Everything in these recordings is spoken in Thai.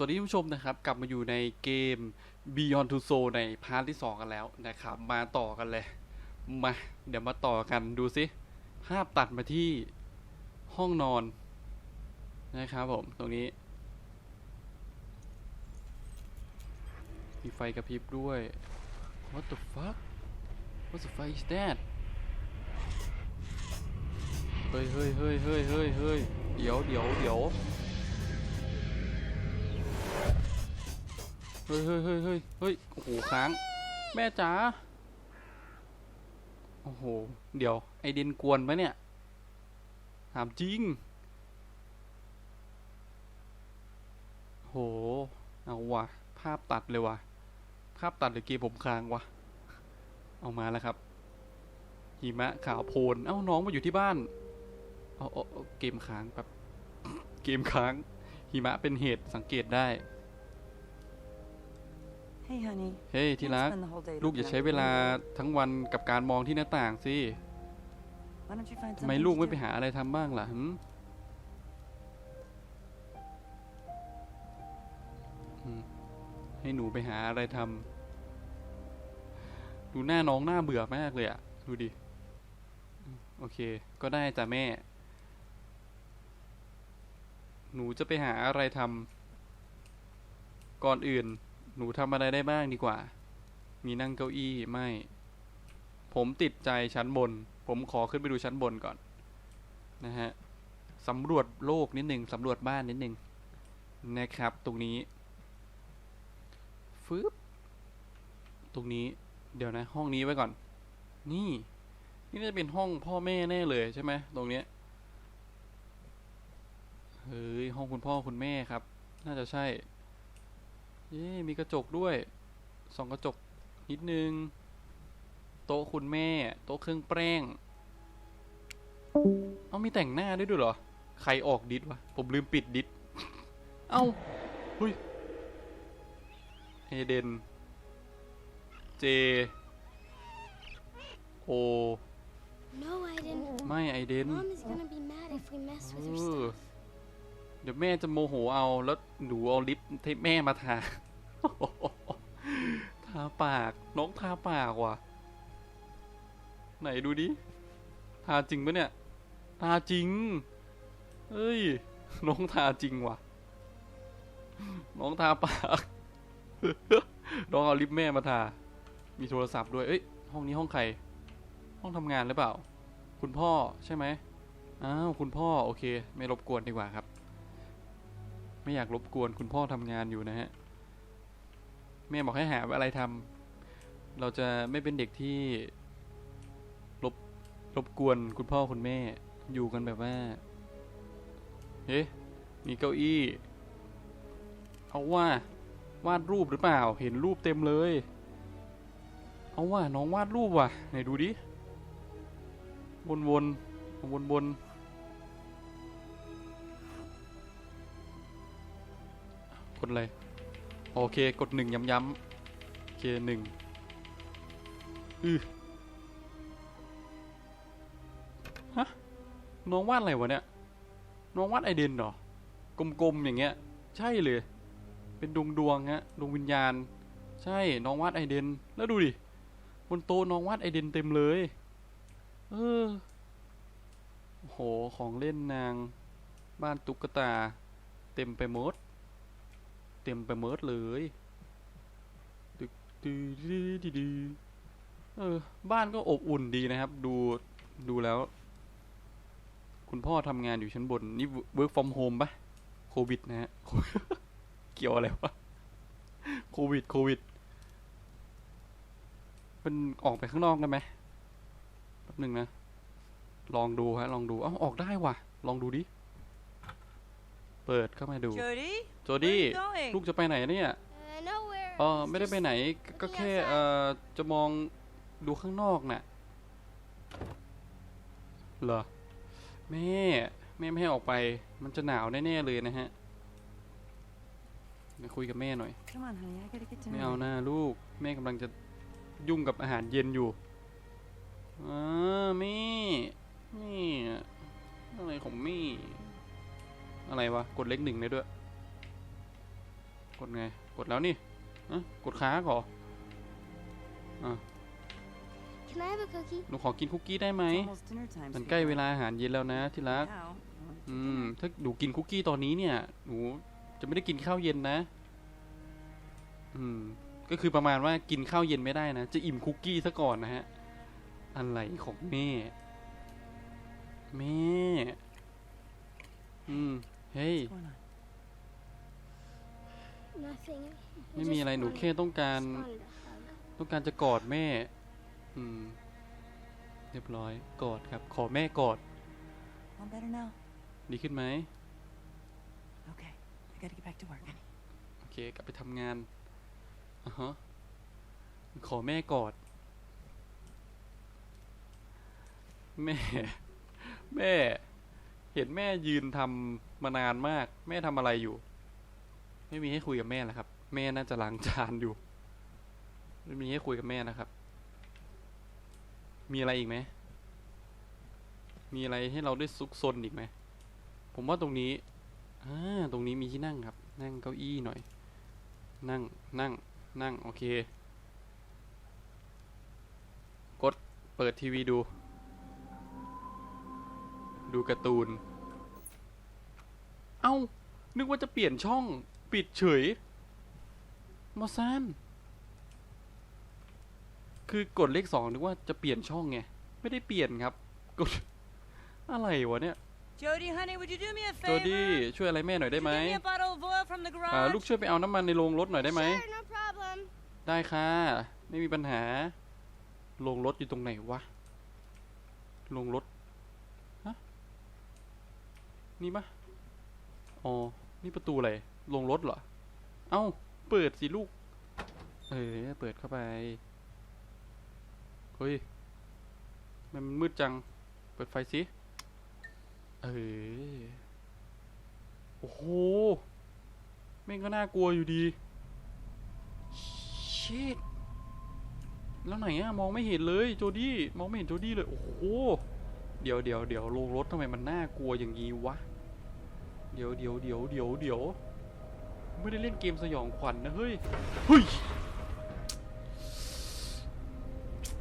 สวัสดีผู้ชมนะครับ กลับมาอยู่ในเกม Beyond Two Soul ในพาร์ทที่ 2 กันแล้วนะครับ มาต่อกันเลย มา เดี๋ยวมาต่อกันดูสิ ภาพตัดมาที่ห้องนอน นะครับผม ตรงนี้ มีไฟกระพริบด้วย What the fuck What the fuck is that เฮ้ยเฮ้ยเฮ้ยเฮ้ยเฮ้ยเฮ้ยเดี๋ยวเดี๋ยวเดี๋ยว เฮ้ยเฮ้ยเฮ้ยเฮ้ยเฮ้ยโอ้โหค้าง แม่จ๋า โอ้โห เดี๋ยว ไอเดนกวนปะเนี่ย ถามจริง โห เอาว่ะภาพตัดเลยว่ะภาพตัดหรือเกมผมค้างวะ เอามาแล้วครับ หิมะขาวโพลเอ้าน้องมาอยู่ที่บ้าน เอาเกมค้างแบบ เกมค้าง หิมะเป็นเหตุสังเกตได้ Hey, honey. เฮ้ยที่รัก Spend the whole day ลูกอย่า looking ใช้ out เว the ลา window. ทั้งวันกับการมองที่หน้าต่างสิ Why don't you find ทำไม something ลูก to ไม่ do? ไปหาอะไรทำบ้างล่ะหึอืมให้หนูไปหาอะไรทำ ดูหน้าน้องหน้าเบื่อมากเลยอะดูดิอืมโอเค ก็ได้จ้ะแม่ หนูจะไปหาอะไรทำ ก่อนอื่น หนูทำอะไรได้บ้างดีกว่า มีนั่งเก้าอี้ไม่ ผมติดใจชั้นบน ผมขอขึ้นไปดูชั้นบนก่อน นะฮะสำรวจโลกนิดหนึ่งสำรวจบ้านนิดหนึ่งนะครับ ตรงนี้ฟึบตรงนี้ เดี๋ยวนะ ห้องนี้ไว้ก่อน นี่ นี่น่าจะเป็นห้องพ่อแม่แน่เลยใช่ไหมตรงเนี้ยเฮ้ยห้องคุณพ่อคุณแม่ครับ น่าจะใช่ เย้มีกระจกด้วยส่องกระจกนิดนึง โต๊ะคุณแม่ โต๊ะเครื่องแป้งเอามีแต่งหน้าด้วยด้วยเหรอ ใครออกดิสวะ ผมลืมปิดดิสเอ้าเฮ้ยเฮเดน เจ โอ No, I didn't. ไม่ไอเดน Mom is gonna be mad if we mess with her เออ stuff. เดี๋ยวแม่จะโมโหเอาแล้วหนูเอาลิปให้แม่มาทาทาปากน้องทาปากว่ะ ไหนดูดิทาจริงปะเนี่ยทาจริงเอ้ย น้องทาจริงว่ะ น้องทาปากน้องเอาลิปแม่มาทา มีโทรศัพท์ด้วย เอ้ย ห้องนี้ห้องใคร ห้องทำงานหรือเปล่า คุณพ่อใช่ไหมอ้าว คุณพ่อ โอเค ไม่รบกวนดีกว่าครับ ไม่อยากรบกวนคุณพ่อทำงานอยู่นะฮะ แม่บอกให้หาอะไรทำเราจะไม่เป็นเด็กที่รบรบกวนคุณพ่อคุณแม่อยู่กันแบบว่า เฮ้มีเก้าอี้ เอาว่าวาดรูปหรือเปล่า เห็นรูปเต็มเลย เอาว่าน้องวาดรูปว่ะ ไหนดูดิ วนวนวนวนๆ กดอะไร โอเค กดหนึ่งย้ำๆโอเคหนึ่งอือฮะ น้องวาดอะไรวะเนี่ย น้องวาดไอเดนเหรอ กลมๆ อย่างเงี้ย ใช่เลย เป็นดวงดวงฮะ ดวงวิญญาณ ใช่ น้องวาดไอเดน แล้วดูดิ บนโต๊ะน้องวาดไอเดนเต็มเลย เออโอ้โหของเล่นนาง บ้านตุ๊กตา เต็มไปหมด เต็มไปหมดเลยตึกดืดือดือดือเออ บ้านก็อบอุ่นดีนะครับ ดูดูแล้ว คุณพ่อทำงานอยู่ชั้นบน นี่ work from home ปะโควิดนะฮะ เกี่ยวอะไรวะ โควิด โควิด เป็นออกไปข้างนอกได้ไหมแป๊บหนึ่งนะ ลองดูฮะ ลองดู เอ้า ออกได้ว่ะ ลองดูดิ เปิดเข้ามาดู Jody? โจดี้ Where are you going? ลูกจะไปไหนเนี่ย Uh, nowhere. เออไม่ได้ไปไหนก็ก็แค่เออจะมองดูข้างนอกน่ะเหรอแม่แม่ไม่ให้ออกไป มันจะหนาวแน่ๆเลยนะฮะมาคุยกับแม่หน่อย Come on, honey. I gotta get to ไม่ know เอา you. หน้าลูก แม่กำลังจะยุ่งกับอาหารเย็นอยู่อ่าแม่แม่อะไรของแม่อะไรวะ กดเลขหนึ่งได้ด้วย กดไง กดแล้วนี่อะกดค้างเหรอ Can I have a cookie? หนูขอกินคุกกี้ได้ไหม It's almost dinner time. มันใกล้เวลาอาหารเย็นแล้วนะที่รัก Now, อืม ถ้าหนูกินคุกกี้ตอนนี้เนี่ย หนูจะไม่ได้กินข้าวเย็นนะ อืม ก็คือประมาณว่ากินข้าวเย็นไม่ได้นะ จะอิ่มคุกกี้ซะก่อนนะฮะ อะไรของแม่ แม่ อืม เฮ้ย what's going on? Nothing. I ไม่ just มีอะไรหนู wanted- แค่ต้องการ just wanted a hug. ต้องการจะกอดแม่ อืม เรียบร้อยกอดครับ ขอแม่กอด All better now? ดีขึ้นไหม Okay. I gotta get back to work, honey. โอเคกลับไปทำงานอะฮะขอแม่กอด แม่ แม่ เห็นแม่ยืนทำมานานมาก แม่ทำอะไรอยู่ ไม่มีให้คุยกับแม่แล้วครับ แม่น่าจะล้างจานอยู่ ไม่มีให้คุยกับแม่นะครับ มีอะไรอีกไหม มีอะไรให้เราได้ซุกซนอีกไหม ผมว่าตรงนี้อ่าตรงนี้มีที่นั่งครับ นั่งเก้าอี้หน่อย นั่ง นั่ง นั่ง โอเค กดเปิดทีวีดู ดูการ์ตูน เอ้า นึกว่าจะเปลี่ยนช่อง ปิดเฉยมอซานคือกดเลขสองนึกว่าจะเปลี่ยนช่องไง ไม่ได้เปลี่ยนครับ กด อะไรวะเนี่ย Jody, honey, would you do me a โจดี้ช่วยอะไรแม่หน่อยได้ไหม Get me a bottle of oil from the อ่า garage. ลูกช่วยไปเอาน้ำมันในโรงรถหน่อยได้ไหม Sure, no problem. ได้ค่ะ ไม่มีปัญหา โรงรถอยู่ตรงไหนวะ โรงรถ ฮะ นี่ปะอ๋อ นี่ประตูอะไร โรงรถเหรอ เอ้า เปิดสิลูก เออ เปิดเข้าไป เฮ้ย มันมืดจัง เปิดไฟสิ เออ โอ้โหแม่งก็น่ากลัวอยู่ดีชิดแล้วไหนอะมองไม่เห็นเลยโจดี้มองไม่เห็นโจดี้เลย โอ้โห เดี๋ยวเดี๋ยวเดี๋ยวลงรถทำไมมันน่ากลัวอย่างนี้วะ เดี๋ยวเดี๋ยวเดี๋ยวเดี๋ยวเดี๋ยว ไม่ได้เล่นเกมสยองขวัญนะเฮ้ย เฮ้ย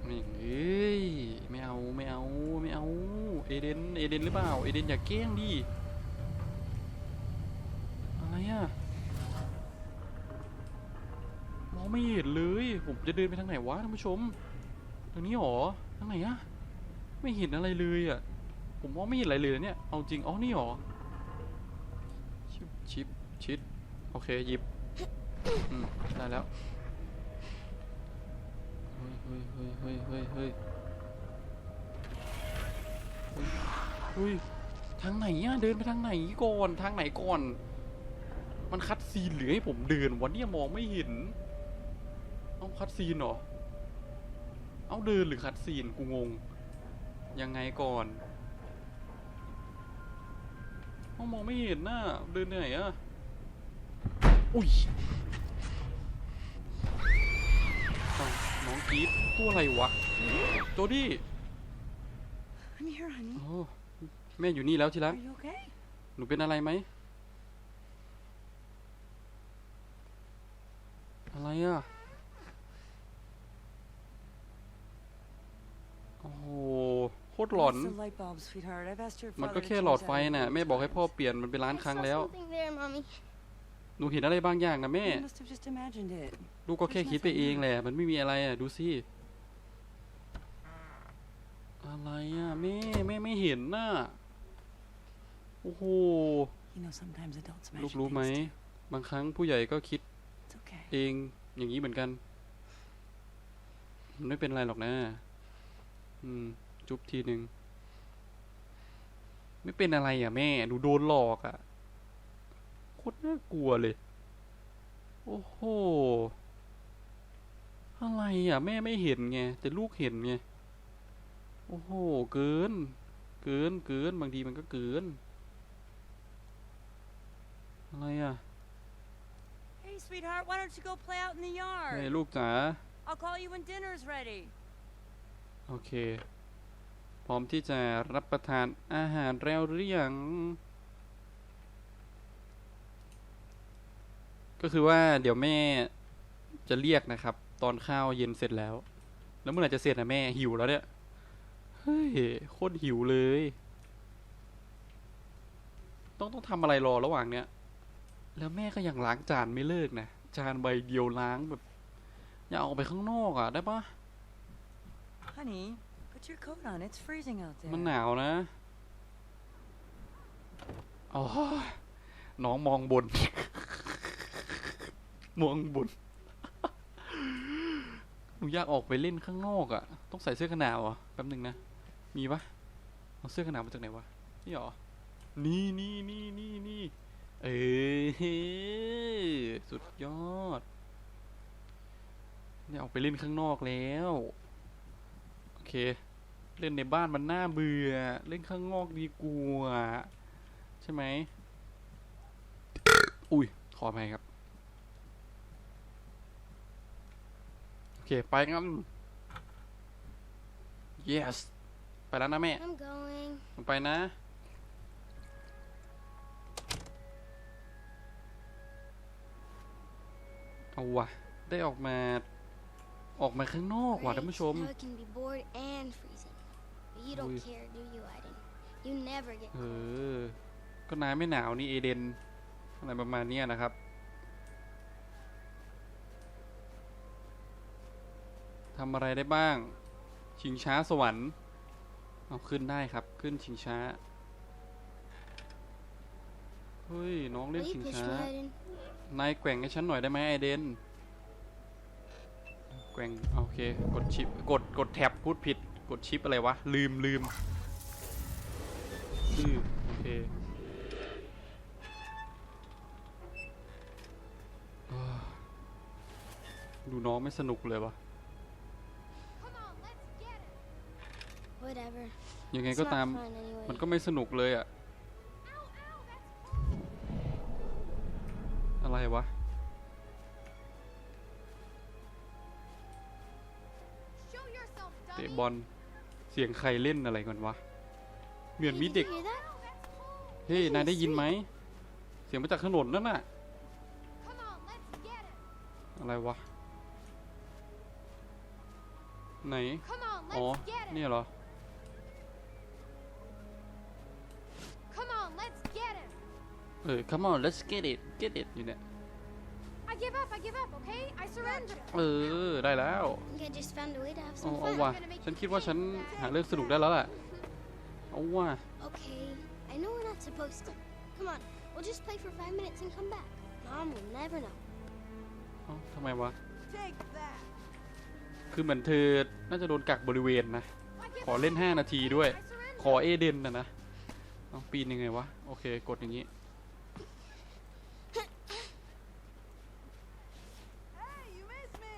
นี่เฮ้ยไม่เอาไม่เอาไม่เอา เอเดนเอเดนหรือเปล่า เอเดนอย่าแกล้งดิ อะไรอะมองไม่เห็นเลย ผมจะเดินไปทางไหนวะท่านผู้ชม ทางนี้หรอ ทางไหนอะไม่เห็นอะไรเลยอะผมมองไม่เห็นอะไรเลยเนี่ย เอาจริง อ๋อ นี่หรอ ชิปชิปชิด โอเคหยิบได้แล้ว เฮ้ยเฮ้ยเฮ้ยเฮ้ยเฮ้ยเฮ้ยทางไหนอะเดินไปทางไหนก่อน ทางไหนก่อน มันคัดซีนหรือให้ผมเดินวันนี้มองไม่เห็น เอาคัดซีนเหรอ เอาเดินหรือคัดซีนกูงง ยังไงก่อนเอามองไม่เห็นน่ะเดินไปไหนอะ อุ้ยอ้าวน้องกรีดตัวอะไรวะ โจดี้ I'm here, honey. โอ้แม่อยู่นี่แล้วทีรัก Are you okay? หนูเป็นอะไรไหม อะไรอะ โอ้โหโคตรหลอน It's the light bulb, sweetheart. I've asked your มัน father ก็ to แค่ change หลอด that ไฟ light น่ะ bulb แม่บอกให้ times. พ่อเปลี่ยนมันไปล้าน I ครั้ง saw แล้ว something there, mommy. หนูเห็นอะไรบางอย่างนะแม่ You must have just imagined it. ลูกก็แค่คิดไปเองแหละ มันไม่มีอะไรอะ ดูสิ อะไรอะแม่ แม่ไม่เห็นน่ะ โอ้โห You know, sometimes adults ลูก imagine รู้ไหม things too. บางครั้งผู้ใหญ่ก็คิด It's okay. เองอย่างนี้เหมือนกัน มันไม่เป็นไรหรอกนะ อืม จุ๊บทีหนึ่ง ไม่เป็นอะไรอะแม่ หนูโดนหลอกอะโค ตรน่ากลัวเลย โอ้โห อะไรอะ แม่ไม่เห็นไง แต่ลูกเห็นไง โอ้โห เกิน เกิน เกิน บางทีมันก็เกิน อะไรอะ Hey, sweetheart, why don't you go play out in the เฮ้ย yard? ลูกจ๋า I'll call you when dinner's ready. โอเค พร้อมที่จะรับประทานอาหารแล้วหรือยัง ก็คือว่าเดี๋ยวแม่จะเรียกนะครับ ตอนข้าวเย็นเสร็จแล้ว แล้วเมื่อไหร่จะเสร็จนะแม่หิวแล้วเนี่ยเฮ้ยโคตรหิวเลย ต้องต้องทำอะไรรอระหว่างเนี้ยแล้วแม่ก็ยังล้างจานไม่เลิกนะจานใบเดียวล้างแบบอยากออกไปข้างนอกอะได้ปะ Honey, put your coat on. It's freezing out there. มันหนาวนะอ๋อน้องมองบน มองบนหนูอยากออกไปเล่นข้างนอกอะ่ะ ต้องใส่เสื้อกันหนาวอะแป๊บหนึ่งนะ มีปะเอาเสื้อกันหนาวมาจากไหนวะ นี่เหรอ นี่นี่นี่นี่นี่เออสุดยอดเนี่ยออกไปเล่นข้างนอกแล้ว โอเค เล่นในบ้านมันน่าเบื่อ เล่นข้างนอกดีกว่า ใช่ไหม อุ้ย ขออภัยครับ โอ เค ไปงั้น yes ไปแล้วนะแม่ I'm going. ผมไปนะ เอาวะ ได้ออกมา ออกมาข้างนอกว่ะท่านผู้ชม Now it can be bored and freezing. But you don't Ui. care, do you, Aiden? You never get เอ cold. อก็นายไม่หนาวนี่เอเดน อะไรประมาณเนี้ยนะครับ ทำอะไรได้บ้าง ชิงช้าสวรรค์ เอาขึ้นได้ครับ ขึ้นชิงช้า เฮ้ย น้องเล่น Will ชิ you ง push ช้า me, Aiden? นายแกว่งให้ฉันหน่อยได้ไหมไอเดน แกว่ง โอเค กดชิป กด กดแท็บพูดผิด กดชิปอะไรวะ ลืมลืมอือโอเคอ่าดูน้องไม่สนุกเลยวะ ยังไง It's ก็ not ตาม fun anyway. มันก็ไม่สนุกเลยอะอะไรวะ เตะบอล เสียงใครเล่นอะไรกันวะ เหมือน Hey, มี did เด็ก you hear that? เฮ้ย นายได้ยินไหม เสียงมาจากถนนนั่นน่ะ อะไรวะ ไหน อ๋อเนี่ยเหรอ เออ come on let's get it get it อยู่เนี่ย I give up, I give up, okay? I surrender. เออ ได้แล้ว I think I just found a way to have เอา some เอา fun. ว่ะฉันคิดว่าฉันหาเรื่องสนุกได้แล้วแหละเอาว่ะ Okay, I know we're not supposed to. Come on, we'll just play for five minutes and come back. Mom will never know. เอ้าทำไมวะ Take that. คือเหมือนเธอ น่าจะโดนกักบริเวณนะ I give ขอเล่น 5 นาทีด้วย I surrender. ขอเอเดนนะนะเอาปีนยังไงวะ โอเค กดอย่างนี้ Hey, you missed me.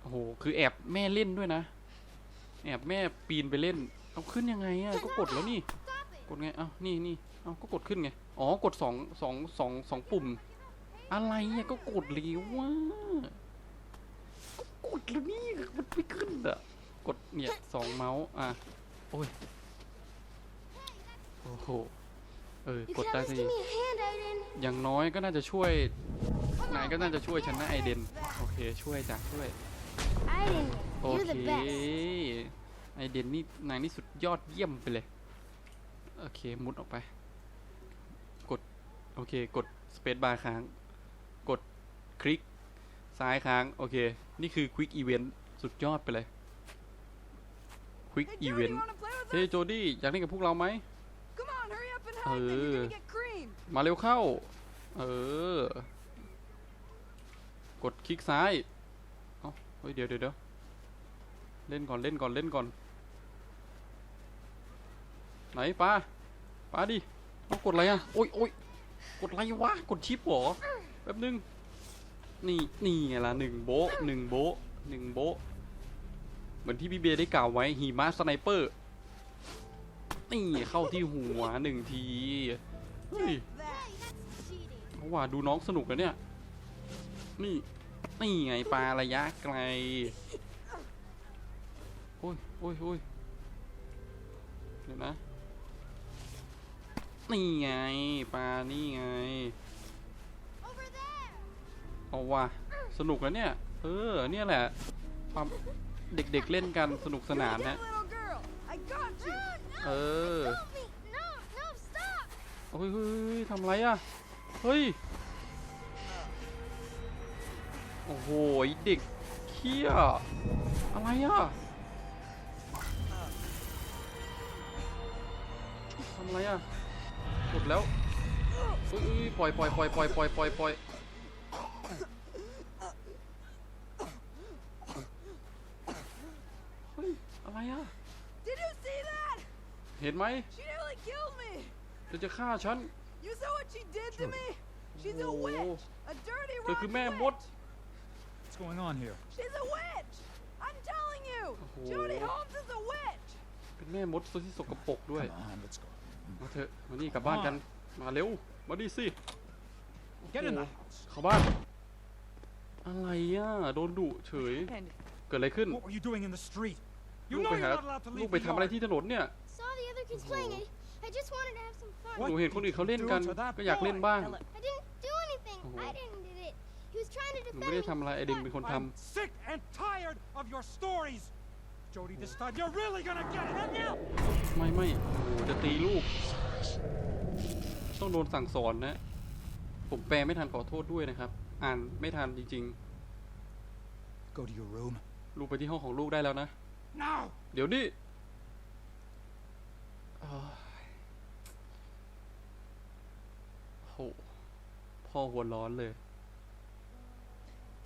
โอ้โหคือแอบแม่เล่นด้วยนะ แอบแม่ปีนไปเล่น เอาขึ้นยังไงอะก็กดแล้วนี่ กดไงเอานี่นี่เอาก็กดขึ้นไง อ๋อกดสองสองสองสองปุ่ม อะไรอะก็กดเลยว่าก็กดแล้วนี่มันไม่ขึ้นอะ กดเนี่ยสองเมาส์อะโอ้ยโอ้โหเออกดได้สิอย่างน้อยก็น่าจะช่วยนายก็น่าจะช่วยฉันนะไอเดน โอเคช่วยจ้ะช่วย Aiden, โอ you're เค the best. ไอเดนนี่นายนี่สุดยอดเยี่ยมไปเลย โอเค มุดออกไป กด โอเค กดสเปซบาร์ค้าง กดคลิก ซ้ายค้าง โอเค นี่คือควิกอีเวนต์สุดยอดไปเลยควิก Hey, อี Jody, เวน you ต์ wanna play with เฮ้ย us? โจดี้ อยากเล่นกับพวกเราไหม Come on, hurry up and hide. Then you're Uh. gonna get cream. มาเร็วเข้า เออ กดคลิกซ้ายเอ้าเฮ้ยเดี๋ยวเดี๋ยวเดี๋ยวเล่นก่อนเล่นก่อนเล่นก่อน ไหนปลาปลาดิเอากดอะไรอะโอ้ยโอ้ยกดอะไรวะกดชิปหรอแป๊บนึงนี่นี่ไงล่ะหนึ่งโบหนึ่งโบหนึ่งโบเหมือนที่พี่เบียร์ได้กล่าวไว้หิมะสไนเปอร์นี่เข้าที่หัวหนึ่งทีเฮ้ยเพราะว่าดูน้องสนุกนะเนี่ย นี่ นี่ไงปลาระยะไกลโอ้ยโอ้ยโอ้ยเดี๋ยวนะ นี่ไงปลา นี่ไง Over there. เอาว่ะ สนุกแล้วเนี่ย เออ เนี่ยแหละ ความเด็กๆเล่นกันสนุกสนานนะ little girl. I got you. เออ Help me! No, no, stop! เฮ้ยเฮ้ยเฮ้ยทำไรอะ เฮ้ย โอ้โหไอ้เด็กเขี้ยอะไรอะทำอะไรอะกดแล้วเฮ้ยเฮ้ยปล่อยปล่อยปล่อยปล่อยปล่อยปล่อยปล่อยเฮ้ยอะไรอะ Did you see that? เห็นไหม She nearly killed me. เธอจะฆ่าฉัน You saw what she did to me? She's a Oh. witch. A dirty เธอคือ rotten แม่มด witch. What's going on here? She's a witch. I'm telling you. Oh. Jodie Holmes is a witch. เป็นแม่มดตัวที่สกปรกด้วย Come on, let's go. มาเถอะมานี่กลับบ้านกัน มาเร็ว มาดิสิ Get in the โอ้ house. เข้าบ้าน อะไรอะ โดนดุเฉย And เกิดอะไรขึ้น What were you doing in the street? ลู You ก know ไป you're หา not allowed to ลูก leave ไป the ทำอะไร yard. ที่ถนนเนี่ย Saw the other kids playing. I, I just wanted to have some fun. หนูเห็นคนอื่นเขาเล่นกัน do to that ก็อยากเล่นบ้าง Ella, I didn't do anything. Oh. I didn't did หนู defend ไม่ได้ me. ทำอะไรไอเดนเป็นคนท I'm sick and tired of your stories. Jody, this time you're really gonna get it. And now, ำไม่ไม่โอ้โหจะตีลูก ต้องโดนสั่งสอนนะ ผมแปลไม่ทันขอโทษด้วยนะครับ อ่านไม่ทันจริง go to your room ๆ ลูกไปที่ห้องของลูกได้แล้วนะ now. เดี๋ยวนี้อ้าวโหพ่อหัวร้อนเลย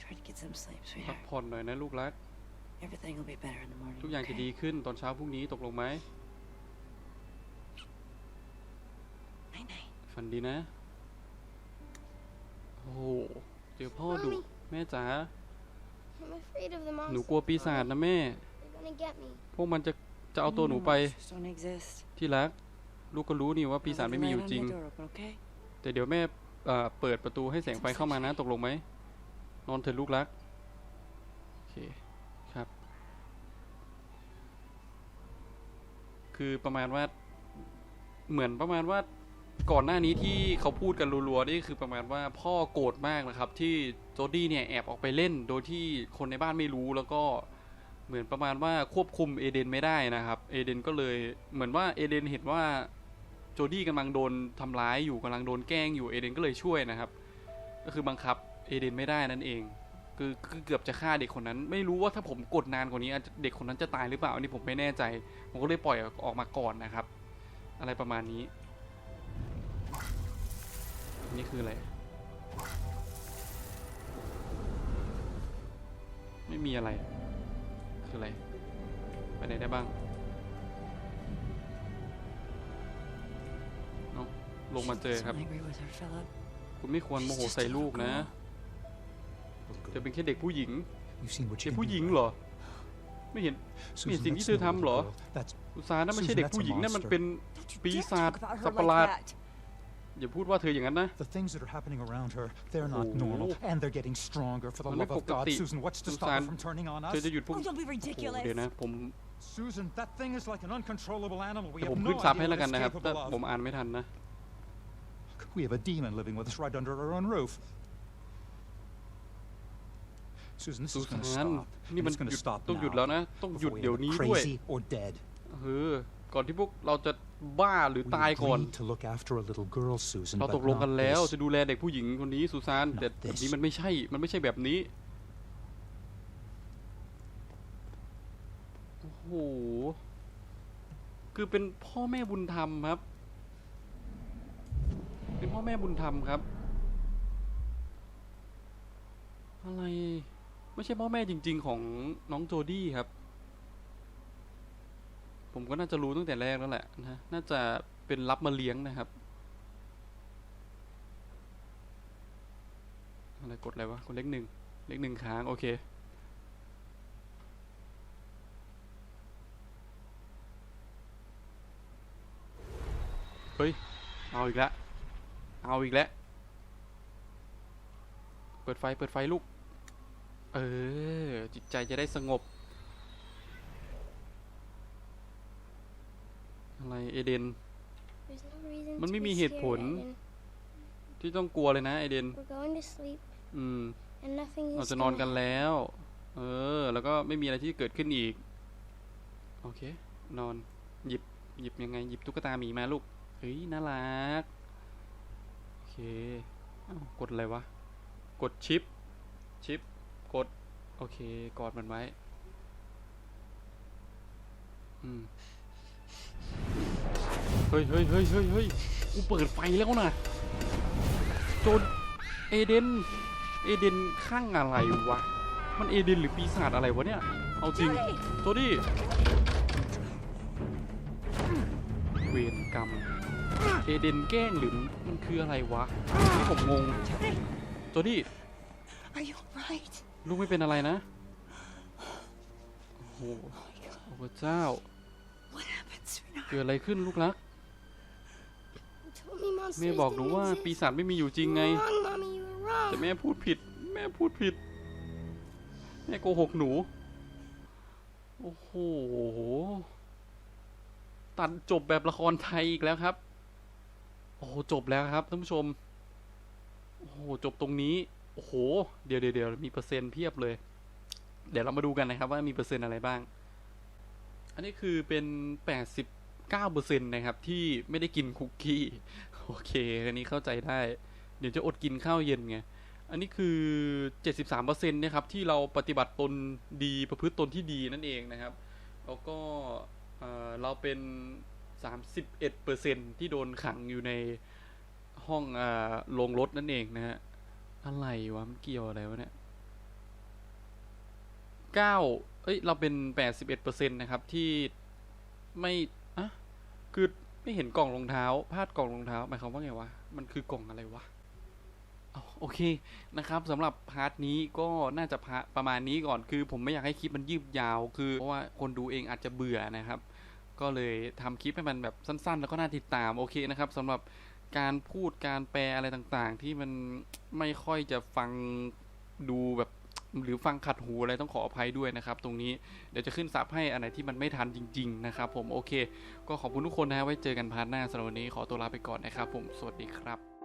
Try to get some sleep, พัก sweetheart. ผ่อนหน่อยนะลูกรัก Everything will be better in the morning. ทุกอย่างจะ okay? ดีขึ้นตอนเช้าพรุ่งนี้ตกลงไหม Night night. ฝันดีนะ โอ้โหเจอพ่อดุ Mommy แม่จ๋า I'm afraid of the หนู monsters. กลัวปีศาจนะแม่ They're gonna get me. พวกมันจะจะเอาตัวหนูไป Monsters don't exist. ที่รัก ลูกก็รู้นี่ว่าปีศาจ I'll ไม่ leave มี the อยู่ light จริง on your door open, okay? แต่เดี๋ยวแม่เอ่อเปิดประตูให้แสงไฟเข้ามานะตกลงไหม นอนเถอะลูกรัก โอเค ครับ คือประมาณว่า เหมือนประมาณว่าก่อนหน้านี้ที่เขาพูดกันรัวๆนี่คือประมาณว่าพ่อโกรธมากนะครับ ที่โจดี้เนี่ยแอบออกไปเล่น โดยที่คนในบ้านไม่รู้แล้วก็เหมือนประมาณว่าควบคุมเอเดนไม่ได้นะครับ เอเดนก็เลยเหมือนว่าเอเดนเห็นว่าโจดี้กำลังโดนทำร้ายอยู่กำลังโดนแกล้งอยู่เอเดนก็เลยช่วยนะครับ ก็คือบังคับ เอเดนไม่ได้นั่นเอง คือคือเกือบจะฆ่าเด็กคนนั้น ไม่รู้ว่าถ้าผมกดนานกว่านี้เด็กคนนั้นจะตายหรือเปล่าอันนี้ผมไม่แน่ใจ ผมก็เลยปล่อยออกมาก่อนนะครับ อะไรประมาณนี้ นี่คืออะไร ไม่มีอะไร คืออะไร ไปไหนได้บ้างเอ้าลงมาเจอครับ คุณไม่ควรโมโหใส่ลูกนะ เธอ girl, เป็นแค่เด็กผู้หญิง you've seen what เด็ you ก can ผู้ do, หญิง right? เหรอ ไม่เห็น Susan, ไม่เห็นสิ่ง that's ที่เธอ no ทำเหรอ little girl. That's อุตสาห์นั่นไม่ใช่ Susan, เด็ก that's a ผู้หญิงนั่นมัน monster. เป็น you ปี can't ศาจ talk about her สัตว์ like ประหลาด that. อย่าพูดว่าเธออย่างนั้นนะ the things that are happening around her. They're not Oh. normal, and they're getting stronger. For the มันไม่ love of God, ปกติ Susan, what's to stop Susan, her from turning on เธอ us? จะหยุดพวก Oh, don't be โอ้โห ridiculous. เดี๋ยวนะผม Susan, that thing is like an uncontrollable animal. We เดี๋ยว have ผม no ขึ้นซับ idea ให้ what แล้วกัน it's นะครับถ้า capable ผม of. อ่านไม่ทันนะ We have a demon living with us right under our own roof. Susan, this สุ is going to สาน stop. นี่ and มัน it's going หยุ to ด stop ต้องหยุด now. แล้วนะ ต้องหยุด before we เดี๋ยว end นี้ up ด้วย crazy or dead. เออก่อนที่พวกเราจะบ้าหรือ We ตายก่อน agreed to look after a little girl, Susan, เรา but ตกลงกัน not แล้ว this. จะดูแลเด็กผู้หญิงคนนี้สุสาน Not แต่แบบ this. นี้มันไม่ใช่ มันไม่ใช่แบบนี้ โอ้โห คือเป็นพ่อแม่บุญธรรมครับ เป็นพ่อแม่บุญธรรมครับ อะไร ไม่ใช่พ่อแม่จริง ๆ ของน้องโจดี้ครับ ผมก็น่าจะรู้ตั้งแต่แรกแล้วแหละนะน่าจะเป็นรับมาเลี้ยงนะครับอะไรกดอะไรวะกดเลขหนึ่งเลขหนึ่งค้างโอเคเฮ้ย เอาอีกแล้ว เอาอีกแล้ว เปิดไฟ เปิดไฟลูก เออ จิตใจจะได้สงบ อะไรเอเดน There's no reason มัน to ไม่ be มีเหตุ scared, ผล Aiden. ที่ต้องกลัวเลยนะเอเดน We're going to sleep. อืม and nothing เรา is จะนอน gonna กันแล้ว เออ แล้วก็ไม่มีอะไรที่เกิดขึ้นอีก โอเค นอน หยิบ หยิบยังไง หยิบตุ๊กตาหมีมาลูก เฮ้ย น่ารัก โอเคอ้าวกดอะไรวะ กดชิป ชิป กด โอเค กอดมันไว้ อืม เฮ้ยเฮ้ยเฮ้ยเฮ้ยเฮ้ยกูเปิดไฟแล้วนะโจนเอเดน เอเดนข้างอะไรวะ มันเอเดนหรือปีศาจอะไรวะเนี่ย เอาจริง โจดี้เวรกรรม เอเดนแกล้งหรือมันคืออะไรวะนี่ผมงง โจดี้ Are you alright? ลูกไม่เป็นอะไรนะ โอ้โห Oh my god. โอ้พระเจ้า What happened, sweetheart? เกิดอะไรขึ้นลูกรัก You told me monsters แม่บอกหนู didn't ว่า exist. ปีศาจไม่มีอยู่จริงไง You were wrong, mommy. You were wrong. แต่แม่พูดผิด แม่พูดผิด แม่โกหกหนู โอ้โห ตัดจบแบบละครไทยอีกแล้วครับ โอ้โห จบแล้วครับท่านผู้ชม โอ้โห จบตรงนี้ โอ้โห เดี๋ยวเดี๋ยวมีเปอร์เซ็นต์เพียบเลย เดี๋ยวเรามาดูกันนะครับ ว่ามีเปอร์เซ็นต์อะไรบ้าง อันนี้คือเป็น 89%นะครับ ที่ไม่ได้กินคุกกี้ โอเค อันนี้เข้าใจได้ เดี๋ยวจะอดกินข้าวเย็นไง อันนี้คือ 73%นะครับ ที่เราปฏิบัติตนดีประพฤติตนที่ดีนั่นเองนะครับ แล้วก็เอ่อเราเป็น 31%ที่โดนขังอยู่ในห้องโรงรถนั่นเองนะฮะ อะไรวะมันเกี่ยวอะไรวะเนี่ย9เอ้ย เราเป็น81%นต์นะครับ ที่ไม่อะคือไม่เห็นกล่องรองเท้าพลาดกล่องรองเท้าหมายความว่าไงวะ มันคือกล่องอะไรวะโอเคนะครับสำหรับพาร์ทนี้ก็น่าจะประมาณนี้ก่อนคือ ผมไม่อยากให้คลิปมันยืดยาว คือเพราะว่าคนดูเองอาจจะเบื่อนะครับ ก็เลยทำคลิปให้มันแบบสั้น ๆ แล้วก็น่าติดตามโอเคนะครับสำหรับ การพูดการแปลอะไรต่างๆ ที่มันไม่ค่อยจะฟังดูแบบหรือฟังขัดหูอะไรต้องขออภัยด้วยนะครับ ตรงนี้เดี๋ยวจะขึ้นซับให้อันไหนที่มันไม่ทันจริง ๆ นะครับ ผมโอเค ก็ขอบคุณทุกคนนะฮะไว้เจอกันพาร์ทหน้าสำหรับวันนี้ขอตัวลาไปก่อนนะครับ ผมสวัสดีครับ